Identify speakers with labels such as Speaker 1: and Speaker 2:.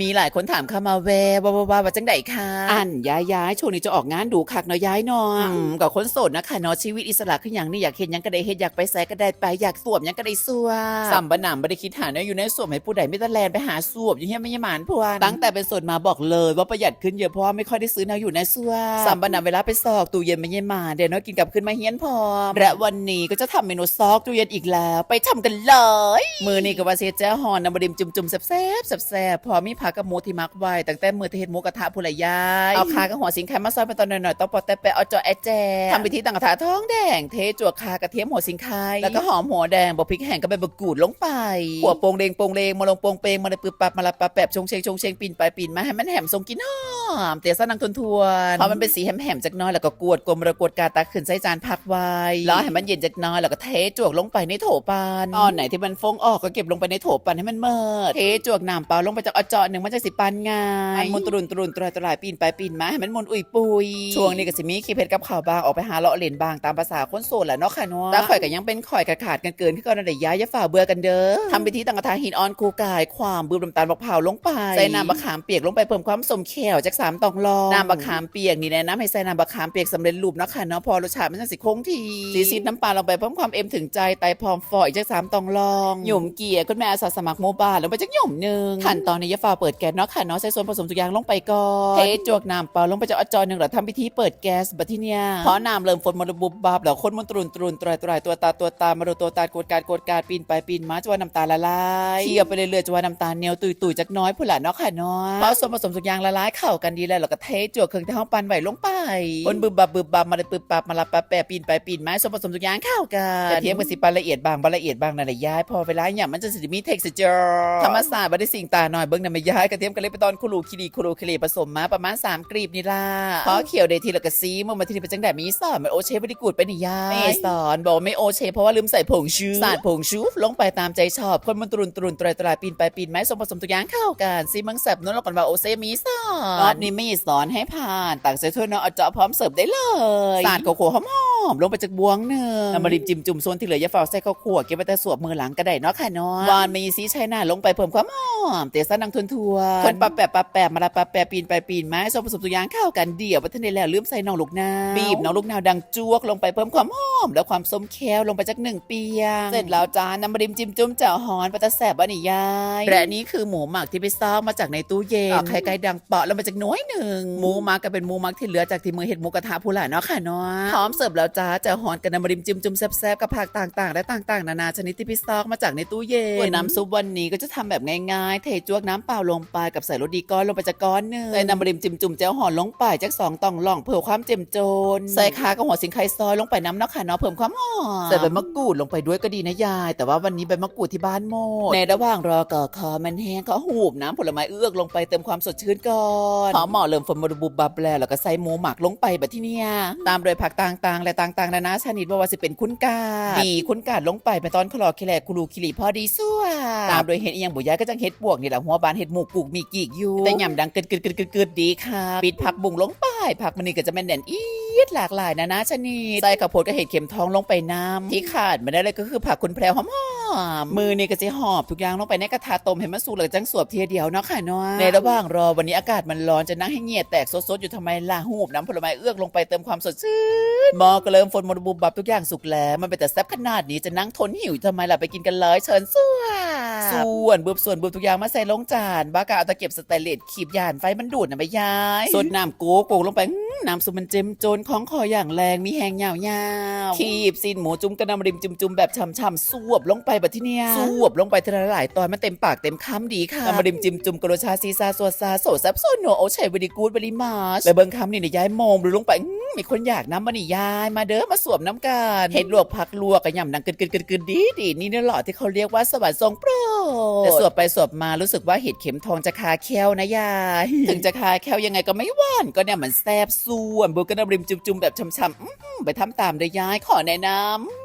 Speaker 1: มีหลายคนถามเข้ามาแววว่าว่าว่าว่าจังไดคะอันย้ายย้ายช่วงนี้จะออกงานดูคักเนาะย้ายเนาะอืมกับคนโสดนะคะเนาะชีวิตอิสระขึ้นอย่างนี้อยากเห็นหยังก็ได้เฮ็ดอยากไปแซก็ได้ไปอยากสวมหยังก็ได้สวมสัมบหนำบ่ได้คิดหาเนาะอยู่ในสวมให้ผู้ใดไม่ตะแลนไปหาสวมอยู่เฮียไม่ยหมานพวนตั้งแต่เป็นโสดมาบอกเลยว่าประหยัดขึ้นเยอะเพราะว่าไม่ค่อยได้ซื้อแนวอยู่ในสวมสัมบหนำเวลาไปซอกตู้เย็นไม่ยหมานเดี๋ยวเนาะกินกลับขึ้นมาเฮียนพอและวันนี้ก็จะทำเมนูซอกตู้เย็นอีกแล้ว ไปทำกันเลย มือนี้ก็ว่าเสียเจ้าฮอนนำบดิมจุ่มๆแซ่บๆแซ่บๆพอมีผักกับหมูที่มักไว้ตั้งแต่มือที่เฮ็ดหมูกระทะผู้ละยายเอาขากับหัวสิงไข่มาซอยเป็นตอนหน่อยๆต้องปอแต่แปะเอาจอแอดแจทำพิธีตั้งกระทะท้องแดงเทจั่วขากระเทียมหัวสิงไข่แล้วก็หอมหัวแดงบอกพริกแห้งก็ใบบกรูดลงไปหัวโปงเดงโปงเลงมาลงโปงเปงมาเลยปืบปับมาละปะแปบชงเชงชงเชงปีนไปปีนมาให้มันแหมทรงกินหอมเตี๋ยซะนังทวนทวนพอมันเป็นสีแหมๆจากน้อยแล้วก็กวดกลมระกวดกาตักขึ้นใส่จานพักไว้รอให้มันเย็นจากน้อยแล้วก็เทจวกลงไปในโถปานอ่อนไหนที่มันฟงออกก็เก็บลงไปในโถปานให้มันเมิดเทจวกน้ำเปล่าลงไปจากอจาะหนึ่งมันจะสิปานง่ายมันมุนตรุนตรุนตรายตรายปีนไปปีนมาให้มันมุนอุยปุยช่วงนี้ก็สิมีขี้เพชรกับข่าวบางออกไปหาเลาะเล่นบางตามภาษาคนโสดแหละเนาะค่ะเนาะแต่ข่อยก็ยังเป็นข่อยกระขาดกันเกินที่ก่อนใดย้ายอย่าฝ่าเบื่อกันเด้อทำพิธีตั้งกระทาหินอ่อนคูกายความบืบน้ำตาลมะพร้าวลงไปใส่น้ำมะขามเปียกลงไปเพิ่มความสมแขวจากสามตองลองน้ำมะขามเปียกนี่แนะนำให้ใส่น้ำมะขามเปียกสำเร็จรูปเนาะค่ะเนาะพอรสชาติมันจะสิคงที่ซีซีดน้ำปลาลงไปเพิ่มความเอ็มถึงใจไตพร้อมฟอยอีกจากสามตองลองหยุ่มเกียร์คุณแม่อาสาสมัครโมบายลงไปจากหยุ่มหนึ่งขั้นตอนนี้อย่าฝ่าเปิดแก๊สเนาะค่ะเนาะใส่ส่วนผสมทุกอย่างลงไปก่อนเทจวกน้ำเปล่าลงไปจากอจอหนึ่งแล้วทำพิธีเปิดแก๊สบัดที่เนี้ยพอน้ำเริ่มฝนมันระบุบบับแล้วคนมันตรุนตรุนตรายตรายตัวตาตัวตามาดูตัวตาโกดการโกดการปีนไปปีนมาจนว่าน้ำตาละลายเคี่ยวไปเรื่อยๆจนว่าน้ำตาลเหนียวตุยตุยๆจากน้อยผู้หลานเนาะค่ะเนาะพอส่วนผสมทุกอย่างละลายเข้ากันดีแล้วเราก็เทจวกเครื่องที่ห้องปั่นไหวลงไปบนบึบบับบึบบับมาเลยปึบปับมาละปะแปะปีนไปปีนมาส่วนผสมทุกอย่างเข้ากันกระเทียมกับสิปลาละเอียดบางบางละเอียดบางนั่นแหละย้ายพอเวลาเนี่ยมันจะสิมีเท็กซ์เจอร์ธรรมศาสตร์บ่ได้สิ่งตาหน่อยเบิ้งนั่นไม่ย้ายกระเทียมกันเลยไปตอนคุรูคิรีคุรูคิรีผสมมาประมาณ3กรีบนี่ล่ะพอเขียวเดทีละกะซีมันมาทีนี้เป็นจังแบบมีสอนมันโอเชฟบริกูดไปนี่ย้ายไม่สอนบอกไม่โอเชฟเพราะว่าลืมใส่ผงชูสาดผงชูลงไปตามใจชอบคนมันตรุนตรุนตรายตรายปีนไปปีนไม้ส่วนผสมตัวอย่างเข้ากันซีมังแสบนุ่นแล้วก่อนว่าโอเซมีสอนรอบนี้ไม่สอนให้ผ่านตักใส่ถ้วยเนาะเอาเจาะพร้อมเสิร์ฟได้เลยสาดโกโก้หอม ๆลงไปจากบวงหนึ่งเอามาริมจิ้มจุ่มส่วนที่เหลืออย่าเฝ้าใส่ข้าวคั่วเก็บไว้แต่สวบมือหลังก็ได้เนาะค่ะเนาะวานมีซีใช้หน้าลงไปเพิ่มความหอมเตะซะนังทวนทวนคนปะแปะปะแปะมาละปะแปะปีนไปปีนมาส่วนผสมตัวอย่างเข้ากันเดี่ยววัฒนได้แล้วลืมใส่น้องลูกนาวบีบน้องลูกนาวดังจวกลงไปเพิ่มความหอมแล้วความส้มแควลงไปจากหนึ่งเปียงเสร็จแล้วจ้านำมาริมจิ้มจุ่มแจ่วฮอนปลาตะแสบบ้านี่ยายและนี่คือหมูหมักที่ไปซ้อมมาจากในตู้เย็นไข่ไก่ดังเปาะแล้วมาจากน้อยหนึ่งหมูหมักก็เป็นหมูหมักที่เหลือจากที่มือเห็ดหมูกระทะผู้หลานเนาะค่ะเนาะพร้อมเสิร์ฟแล้วจ้าแจ่วฮอนกับน้ำมาริมจิ้มจุ่มแซ่บๆกับผักต่างๆ และต่างๆ นานาชนิดที่พี่ซอกมาจากในตู้เย็นส่วนน้ำซุปวันนี้ก็จะทำแบบง่ายๆ เทจวกน้ำเปล่าลงไปกับใส่รสดีก้อนลงไปจากก้อนหนึ่งใส่น้ำมาริมจิ้มจุ่มแจ่วฮอนลงไปจากสองต่องล่องเพื่อความเจ็มโจนใส่ขากับหัวสิงไข่ซอยลงไปน้ำเนาะค่ะเนาะเพิ่มความหอมใส่ใบมะกรูดลงไปด้วยก็ดีนะยาย แต่ว่าวันนี้ใบมะกรูดที่บ้านหมดในระหว่างรอก่อคอมันแห้งก็หูบน้ำผลไม้เอื้อกลงไปเติมความสดชื่นก่อนพอหมอเริ่มฝนมาบุบบับแล้วแล้วก็ใส่หมูหมักลงไปแบบที่เนี่ยตามโดยผักต่างๆและต่างๆนานาชนิดว่าว่าสิเป็นคุณกาดบีคุณกาดลงไปไปตอนคลอคิแลคุรูคิริพอดีสั่วตามโดยเห็ดอีหยังบุยายก็จังเห็ดบวกนี่แหละหัวบานเห็ดหมูกุกมีกีกอยู่แต่ยำดังเกิดเกิดเกิดเกิดเกิดดีค่ะปิดผักบุ้งลงไปผักมันนี่ก็จะเป็นแน่นอีดหลากหลายนานาชนิดใส่ข้าวโพดกับเห็ดเข็มทองลงไปน้ำที่ขาดไม่ได้เลยก็คือผักคุณแพรวหอม ๆมือนี่ก็จะหอบทุกอย่างลงไปในกระทะต้มให้มันสุกเลยจังสวบเทียเดียวเนาะค่ะเนาะในระหว่างรอวันนี้อากาศมันร้อนจะนั่งให้เหงียดแตกสดๆอยู่ทำไมล่ะหูบน้ำผลไม้เอื้อกลงไปเติมความสดชื่นหมอก็เริ่มฝนมรบุบบับทุกอย่างสุกแล้ว มันเป็นแต่แซ่บขนาดนี้จะนั่งทนหิวทำไมล่ะไปกินกันเลยเชิญส่วนส่วนบุบส่วนบุบทุกอย่างมาใส่ลงจานบ้ากะเอาตะเกียบสแตนเลสขีบยานไฟมันดูดนะไม่ย้ายสดน้ำโก๊กโป่งลงไปอื้อ น้ำซุปมันเจ็มจนของคออย่างแรงมีแหงยาวๆขีบซีนหมูจุ่มกระนำริมจุ่มๆแบบช่ำๆสวบลงไปแบบที่เนี่ยสวบลงไปทีละหลายตอนมันเต็มปากเต็มคำดีค่ะนำมาริมจิ้มจุ่มกระโดชาซีซาสวซาโสแซบโซโนโอเชวดีกูดบริมาชแล้วเบิ่งคำนี่เนี่ยย้ายมองดูลงไปอื้อมีคนอยากน้ำมันนี่ยายมาเด้อมาสวมน้ำกันเห็ดลวกผักลวกกระยำดังกึดกึดกึดกึดดีดีนี่เนี่ยหล่อที่เขาเรียกว่าสวรรค์ทรงโปรด แต่สวบไปสวบมารู้สึกว่าเห็ดเข็มทองจะคาแควนะยายถึงจะคาแควยังไงก็ไม่หว่านก็เนี่ยมันแซบส่วนบุกกระนำริมจุ่มๆแบบช่ำๆอื้อหือไปทำตามเลยยายขอแนะนำ